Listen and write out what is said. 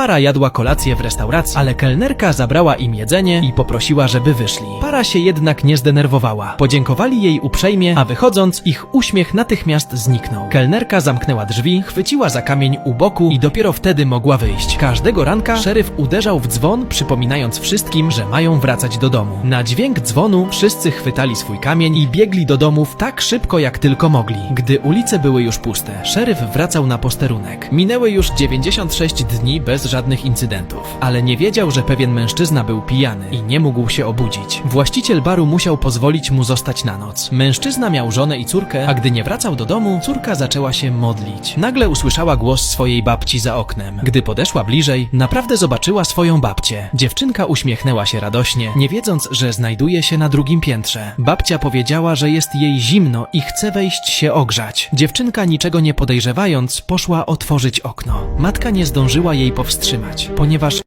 Para jadła kolację w restauracji, ale kelnerka zabrała im jedzenie i poprosiła, żeby wyszli. Para się jednak nie zdenerwowała. Podziękowali jej uprzejmie, a wychodząc, ich uśmiech natychmiast zniknął. Kelnerka zamknęła drzwi, chwyciła za kamień u boku i dopiero wtedy mogła wyjść. Każdego ranka szeryf uderzał w dzwon, przypominając wszystkim, że mają wracać do domu. Na dźwięk dzwonu wszyscy chwytali swój kamień i biegli do domów tak szybko jak tylko mogli. Gdy ulice były już puste, szeryf wracał na posterunek. Minęły już 96 dni bez żadnych incydentów, ale nie wiedział, że pewien mężczyzna był pijany i nie mógł się obudzić. Właściciel baru musiał pozwolić mu zostać na noc. Mężczyzna miał żonę i córkę, a gdy nie wracał do domu, córka zaczęła się modlić. Nagle usłyszała głos swojej babci za oknem. Gdy podeszła bliżej, naprawdę zobaczyła swoją babcię. Dziewczynka uśmiechnęła się radośnie, nie wiedząc, że znajduje się na drugim piętrze. Babcia powiedziała, że jest jej zimno i chce wejść się ogrzać. Dziewczynka niczego nie podejrzewając, poszła otworzyć okno. Matka nie zdążyła jej powstrzymać, ponieważ